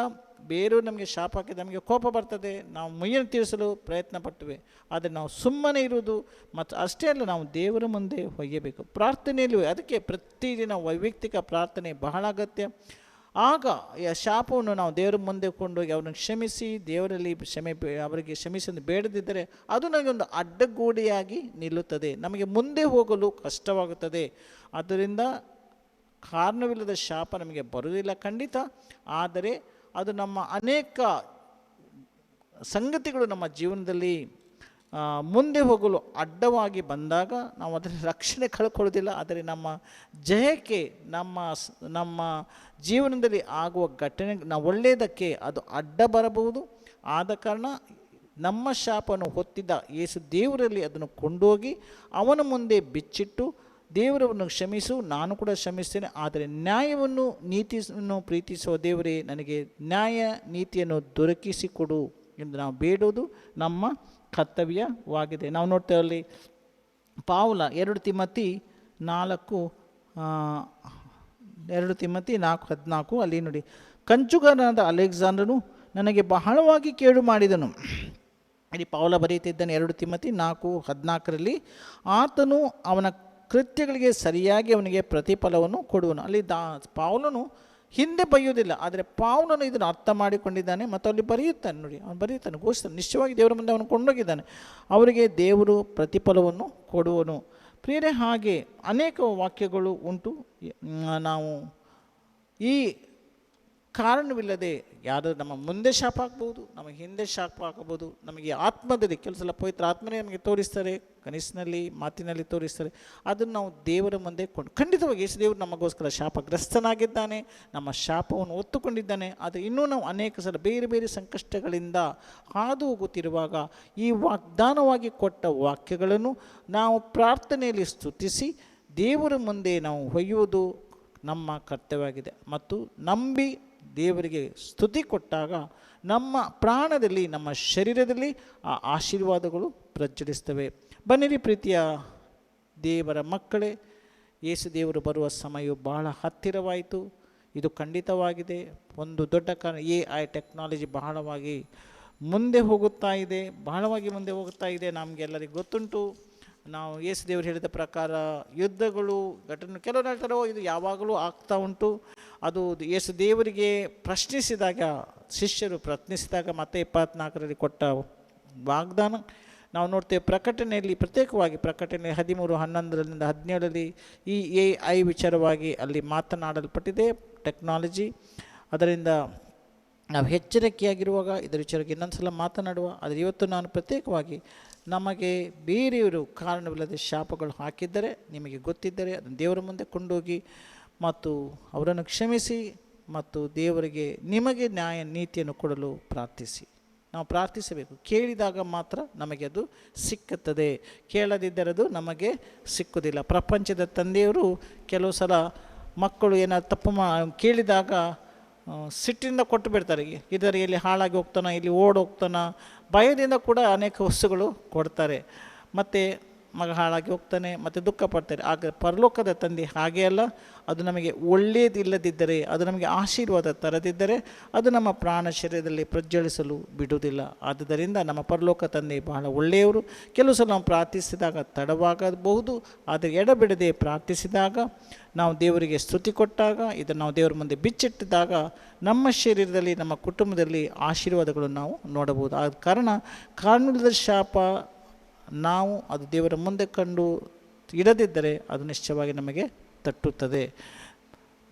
ಬೇರೆಯವರು ನಮಗೆ ಶಾಪ ಹಾಕಿದ ನಮಗೆ ಕೋಪ ಬರ್ತದೆ. ನಾವು ಮುಯ್ಯನ್ನು ತೀರಿಸಲು ಪ್ರಯತ್ನ ಪಟ್ಟುವೆ. ಆದರೆ ನಾವು ಸುಮ್ಮನೆ ಇರುವುದು ಮತ್ತು ಅಷ್ಟೇ ಅಲ್ಲ, ನಾವು ದೇವರ ಮುಂದೆ ಒಯ್ಯಬೇಕು. ಪ್ರಾರ್ಥನೆಯಲ್ಲಿ ಅದಕ್ಕೆ ಪ್ರತಿದಿನ ವೈಯಕ್ತಿಕ ಪ್ರಾರ್ಥನೆ ಬಹಳ ಅಗತ್ಯ. ಆಗ ಆ ಶಾಪವನ್ನು ನಾವು ದೇವರ ಮುಂದೆ ಕೊಂಡೋಗಿ ಅವರನ್ನು ಕ್ಷಮಿಸಿ, ದೇವರಲ್ಲಿ ಕ್ಷಮೆ ಅವರಿಗೆ ಕ್ಷಮಿಸಲು ಬೇಡದಿದ್ದರೆ ಅದು ನಮಗೆ ಒಂದು ಅಡ್ಡಗೋಡೆಯಾಗಿ ನಿಲ್ಲುತ್ತದೆ. ನಮಗೆ ಮುಂದೆ ಹೋಗಲು ಕಷ್ಟವಾಗುತ್ತದೆ. ಆದ್ದರಿಂದ ಕಾರಣವಿಲ್ಲದ ಶಾಪ ನಮಗೆ ಬರುವುದಿಲ್ಲ ಖಂಡಿತ. ಆದರೆ ಅದು ನಮ್ಮ ಅನೇಕ ಸಂಗತಿಗಳು ನಮ್ಮ ಜೀವನದಲ್ಲಿ ಮುಂದೆ ಹೋಗಲು ಅಡ್ಡವಾಗಿ ಬಂದಾಗ ನಾವು ಅದರ ರಕ್ಷಣೆ ಕಳ್ಕೊಳ್ಳೋದಿಲ್ಲ. ಆದರೆ ನಮ್ಮ ಜಯಕ್ಕೆ, ನಮ್ಮ ನಮ್ಮ ಜೀವನದಲ್ಲಿ ಆಗುವ ಘಟನೆ, ನಾವು ಒಳ್ಳೆಯದಕ್ಕೆ ಅದು ಅಡ್ಡ ಬರಬಹುದು. ಆದ ಕಾರಣ ನಮ್ಮ ಶಾಪವನ್ನು ಹೊತ್ತಿದ್ದ ಯೇಸು ದೇವರಲ್ಲಿ ಅದನ್ನು ಕೊಂಡೋಗಿ ಅವನ ಮುಂದೆ ಬಿಚ್ಚಿಟ್ಟು ದೇವರವನ್ನು ಕ್ಷಮಿಸು, ನಾನು ಕೂಡ ಕ್ಷಮಿಸ್ತೇನೆ. ಆದರೆ ನ್ಯಾಯವನ್ನು, ನೀತಿಯನ್ನು ಪ್ರೀತಿಸುವ ದೇವರೇ, ನನಗೆ ನ್ಯಾಯ ನೀತಿಯನ್ನು ದೊರಕಿಸಿಕೊಡು ಎಂದು ನಾವು ಬೇಡೋದು ನಮ್ಮ ಕರ್ತವ್ಯವಾಗಿದೆ. ನಾವು ನೋಡ್ತೇವೆ ಅಲ್ಲಿ ಪಾವುಲ, ಎರಡು ತಿಮ್ಮತಿ ನಾಲ್ಕು ಎರಡು ತಿಮ್ಮತಿ ನಾಲ್ಕು, ಹದಿನಾಲ್ಕು, ಅಲ್ಲಿ ನೋಡಿ. ಕಂಚುಗಾರನಾದ ಅಲೆಕ್ಸಾಂಡ್ರನು ನನಗೆ ಬಹಳವಾಗಿ ಕೇಡು ಮಾಡಿದನು. ಇಲ್ಲಿ ಪಾವಲ ಬರೆಯುತ್ತಿದ್ದಾನೆ, ಎರಡು ತಿಮ್ಮತಿ ನಾಲ್ಕು, ಹದಿನಾಲ್ಕರಲ್ಲಿ. ಆತನು ಅವನ ಕೃತ್ಯಗಳಿಗೆ ಸರಿಯಾಗಿ ಅವನಿಗೆ ಪ್ರತಿಫಲವನ್ನು ಕೊಡುವನು. ಅಲ್ಲಿ ದಾ ಪಾವಲನು ಹಿಂದೆ ಬೈಯುವುದಿಲ್ಲ ಆದರೆ ಪಾವಲನು ಇದನ್ನು ಅರ್ಥ ಮಾಡಿಕೊಂಡಿದ್ದಾನೆ ಮತ್ತು ಅಲ್ಲಿ ಬರೆಯುತ್ತಾನೆ ನೋಡಿ. ಅವನು ಬರೆಯುತ್ತಾನೆ, ಘೋಷಿಸ್ತಾನೆ, ನಿಶ್ಚಯವಾಗಿ ದೇವರ ಮುಂದೆ ಅವನು ಕೊಂಡೋಗಿದ್ದಾನೆ. ಅವರಿಗೆ ದೇವರು ಪ್ರತಿಫಲವನ್ನು ಕೊಡುವನು. ಪ್ರಿಯರೇ, ಹಾಗೆ ಅನೇಕ ವಾಕ್ಯಗಳು ಉಂಟು. ನಾವು ಈ ಕಾರಣವಿಲ್ಲದೆ ಯಾರು ನಮ್ಮ ಮುಂದೆ ಶಾಪ ಆಗ್ಬೋದು, ನಮ್ಮ ಹಿಂದೆ ಶಾಪ ಹಾಕಬಹುದು ನಮಗೆ ಆತ್ಮದಲ್ಲಿ ಕೆಲವು ಸಲ ಪವಿತ್ರ ಆತ್ಮನೇ ನಮಗೆ ತೋರಿಸ್ತಾರೆ, ಕನಸಿನಲ್ಲಿ, ಮಾತಿನಲ್ಲಿ ತೋರಿಸ್ತಾರೆ. ಅದನ್ನು ನಾವು ದೇವರ ಮುಂದೆ ಕೊಂಡು, ಖಂಡಿತವಾಗಿ ಯೇಸು ದೇವರು ನಮಗೋಸ್ಕರ ಶಾಪಗ್ರಸ್ತನಾಗಿದ್ದಾನೆ, ನಮ್ಮ ಶಾಪವನ್ನು ಒತ್ತುಕೊಂಡಿದ್ದಾನೆ, ಆದರೆ ಇನ್ನೂ ನಾವು ಅನೇಕ ಸಲ ಬೇರೆ ಬೇರೆ ಸಂಕಷ್ಟಗಳಿಂದ ಹಾದು ಹೋಗುತ್ತಿರುವಾಗ ಈ ವಾಗ್ದಾನವಾಗಿ ಕೊಟ್ಟ ವಾಕ್ಯಗಳನ್ನು ನಾವು ಪ್ರಾರ್ಥನೆಯಲ್ಲಿ ಸ್ತುತಿಸಿ ದೇವರ ಮುಂದೆ ನಾವು ಹೊಯ್ಯುವುದು ನಮ್ಮ ಕರ್ತವ್ಯವಾಗಿದೆ. ಮತ್ತು ನಂಬಿ ದೇವರಿಗೆ ಸ್ತುತಿ ಕೊಟ್ಟಾಗ ನಮ್ಮ ಪ್ರಾಣದಲ್ಲಿ, ನಮ್ಮ ಶರೀರದಲ್ಲಿ ಆ ಆಶೀರ್ವಾದಗಳು ಪ್ರಜ್ವಲಿಸ್ತವೆ ಬನ್ನಿರಿ ಪ್ರೀತಿಯ ದೇವರ ಮಕ್ಕಳೇ, ಯೇಸು ದೇವರು ಬರುವ ಸಮಯವು ಬಹಳ ಹತ್ತಿರವಾಯಿತು. ಇದು ಖಂಡಿತವಾಗಿದೆ. ಒಂದು ದೊಡ್ಡ ಕಾರಣ ಎ ಐ ಟೆಕ್ನಾಲಜಿ ಬಹಳವಾಗಿ ಮುಂದೆ ಹೋಗುತ್ತಾ ಇದೆ, ಬಹಳವಾಗಿ ಮುಂದೆ ಹೋಗುತ್ತಾ ಇದೆ, ನಮಗೆಲ್ಲರಿಗೂ ಗೊತ್ತುಂಟು. ನಾವು ಯೇಸು ದೇವರು ಹೇಳಿದ ಪ್ರಕಾರ ಯುದ್ಧಗಳು, ಘಟನೆ, ಕೆಲವರು ಹೇಳ್ತಾರೆ ಇದು ಯಾವಾಗಲೂ ಆಗ್ತಾ ಉಂಟು. ಅದು ಯೇಸು ದೇವರಿಗೆ ಪ್ರಶ್ನಿಸಿದಾಗ, ಶಿಷ್ಯರು ಪ್ರಶ್ನಿಸಿದಾಗ ಮತ್ತೆ ಇಪ್ಪತ್ನಾಲ್ಕರಲ್ಲಿ ಕೊಟ್ಟ ವಾಗ್ದಾನ. ನಾವು ನೋಡ್ತೇವೆ ಪ್ರಕಟಣೆಯಲ್ಲಿ, ಪ್ರತ್ಯೇಕವಾಗಿ ಪ್ರಕಟಣೆ ಹದಿಮೂರು ಹನ್ನೊಂದರಿಂದ ಹದಿನೇಳರಲ್ಲಿ ಈ ಎ ಐ ವಿಚಾರವಾಗಿ ಅಲ್ಲಿ ಮಾತನಾಡಲ್ಪಟ್ಟಿದೆ ಟೆಕ್ನಾಲಜಿ. ಅದರಿಂದ ನಾವು ಎಚ್ಚರಿಕೆಯಾಗಿರುವಾಗ ಇದರ ವಿಚಾರಕ್ಕೆ ಇನ್ನೊಂದು ಸಲ ಮಾತನಾಡುವ. ಆದರೆ ಇವತ್ತು ನಾನು ಪ್ರತ್ಯೇಕವಾಗಿ ನಮಗೆ ಬೇರೆಯವರು ಕಾರಣವಿಲ್ಲದೆ ಶಾಪಗಳು ಹಾಕಿದ್ದರೆ, ನಿಮಗೆ ಗೊತ್ತಿದ್ದರೆ ಅದನ್ನು ದೇವರ ಮುಂದೆ ಕೊಂಡೋಗಿ ಮತ್ತು ಅವರನ್ನು ಕ್ಷಮಿಸಿ ಮತ್ತು ದೇವರಿಗೆ ನಿಮಗೆ ನ್ಯಾಯ ನೀತಿಯನ್ನು ಕೊಡಲು ಪ್ರಾರ್ಥಿಸಿ. ನಾವು ಪ್ರಾರ್ಥಿಸಬೇಕು. ಕೇಳಿದಾಗ ಮಾತ್ರ ನಮಗೆ ಅದು ಸಿಕ್ಕುತ್ತದೆ. ಕೇಳದಿದ್ದರೆ ಅದು ನಮಗೆ ಸಿಕ್ಕುವುದಿಲ್ಲ. ಪ್ರಪಂಚದ ತಂದೆಯವರು ಕೆಲವು ಸಲ ಮಕ್ಕಳು ಏನಾದ್ರು ತಪ್ಪು ಮಾ, ಕೇಳಿದಾಗ ಸಿಟ್ಟಿನಿಂದ ಕೊಟ್ಟು ಬಿಡ್ತಾರೆ. ಇದರ ಇಲ್ಲಿ ಹಾಳಾಗಿ ಹೋಗ್ತಾನ ಇಲ್ಲಿ ಓಡಿ ಹೋಗ್ತಾನ ಭಯದಿಂದ ಕೂಡ ಅನೇಕ ವಸ್ತುಗಳು ಕೊಡ್ತಾರೆ. ಮತ್ತು ಮಗ ಹಾಳಾಗಿ ಹೋಗ್ತಾನೆ, ಮತ್ತು ದುಃಖ ಪಡ್ತಾರೆ. ಆಗ ಪರಲೋಕದ ತಂದೆ ಹಾಗೆ ಅಲ್ಲ, ಅದು ನಮಗೆ ಒಳ್ಳೆಯದಿಲ್ಲದಿದ್ದರೆ ಅದು ನಮಗೆ ಆಶೀರ್ವಾದ ತರದಿದ್ದರೆ, ಅದು ನಮ್ಮ ಪ್ರಾಣ ಶರೀರದಲ್ಲಿ ಪ್ರಜ್ವಲಿಸಲು ಬಿಡುವುದಿಲ್ಲ. ಆದುದರಿಂದ ನಮ್ಮ ಪರಲೋಕ ತಂದೆ ಬಹಳ ಒಳ್ಳೆಯವರು. ಕೆಲವು ಸಲ ನಾವು ಪ್ರಾರ್ಥಿಸಿದಾಗ ತಡವಾಗಬಹುದು, ಆದರೆ ಎಡಬಿಡದೆ ಪ್ರಾರ್ಥಿಸಿದಾಗ ನಾವು ದೇವರಿಗೆ ಸ್ತುತಿ ಕೊಟ್ಟಾಗ ಇದನ್ನು ನಾವು ದೇವರ ಮುಂದೆ ಬಿಚ್ಚಿಟ್ಟಿದಾಗ ನಮ್ಮ ಶರೀರದಲ್ಲಿ, ನಮ್ಮ ಕುಟುಂಬದಲ್ಲಿ ಆಶೀರ್ವಾದಗಳನ್ನು ನಾವು ನೋಡಬಹುದು. ಆದ ಕಾರಣ ಕಾರಣದ ಶಾಪ ನಾವು ಅದು ದೇವರ ಮುಂದೆ ಕಂಡು ಇಡದಿದ್ದರೆ ಅದು ನಿಶ್ಚಯವಾಗಿ ನಮಗೆ ತಟ್ಟುತ್ತದೆ.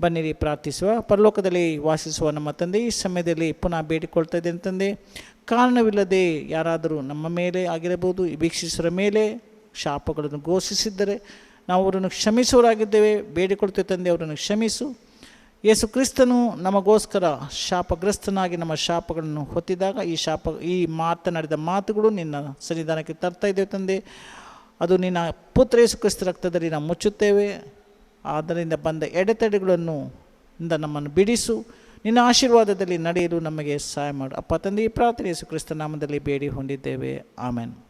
ಬನ್ನಿರಿ, ಪ್ರಾರ್ಥಿಸುವ. ಪರಲೋಕದಲ್ಲಿ ವಾಸಿಸುವ ನಮ್ಮ ತಂದೆ, ಈ ಸಮಯದಲ್ಲಿ ಪುನಃ ಬೇಡಿಕೊಳ್ತಾ ಇದ್ದೇನೆ ತಂದೆ. ಕಾರಣವಿಲ್ಲದೆ ಯಾರಾದರೂ ನಮ್ಮ ಮೇಲೆ ಆಗಿರಬಹುದು ವೀಕ್ಷಿಸರ ಮೇಲೆ ಶಾಪಗಳನ್ನು ಘೋಷಿಸಿದ್ದರೆ ನಾವು ಅವರನ್ನು ಕ್ಷಮಿಸುವರಾಗಿದ್ದೇವೆ ಬೇಡಿಕೊಳ್ತೇವೆ ತಂದೆ, ಅವರನ್ನು ಕ್ಷಮಿಸು. ಯೇಸು ಕ್ರಿಸ್ತನು ನಮಗೋಸ್ಕರ ಶಾಪಗ್ರಸ್ತನಾಗಿ ನಮ್ಮ ಶಾಪಗಳನ್ನು ಹೊತ್ತಿದಾಗ ಈ ಶಾಪ, ಈ ಮಾತನಾಡಿದ ಮಾತುಗಳು ನಿನ್ನ ಸನ್ನಿಧಾನಕ್ಕೆ ತರ್ತಾ ಇದ್ದೇವೆ ತಂದೆ. ಅದು ನಿನ್ನ ಪುತ್ರ ಯೇಸು ಕ್ರಿಸ್ತ ರಕ್ತದಲ್ಲಿ ನಾವು ಮುಚ್ಚುತ್ತೇವೆ. ಅದರಿಂದ ಬಂದ ಎಡೆತಡೆಗಳನ್ನು ಇಂದ ನಮ್ಮನ್ನು ಬಿಡಿಸು. ನಿನ್ನ ಆಶೀರ್ವಾದದಲ್ಲಿ ನಡೆಯಲು ನಮಗೆ ಸಹಾಯ ಮಾಡು. ಅಪ್ಪ ತಂದೆ, ಈ ಪ್ರಾರ್ಥನೆ ಯೇಸು ಕ್ರಿಸ್ತ ನಾಮದಲ್ಲಿ ಬೇಡಿ ಹೊಂದಿದ್ದೇವೆ ಆಮೇನ್.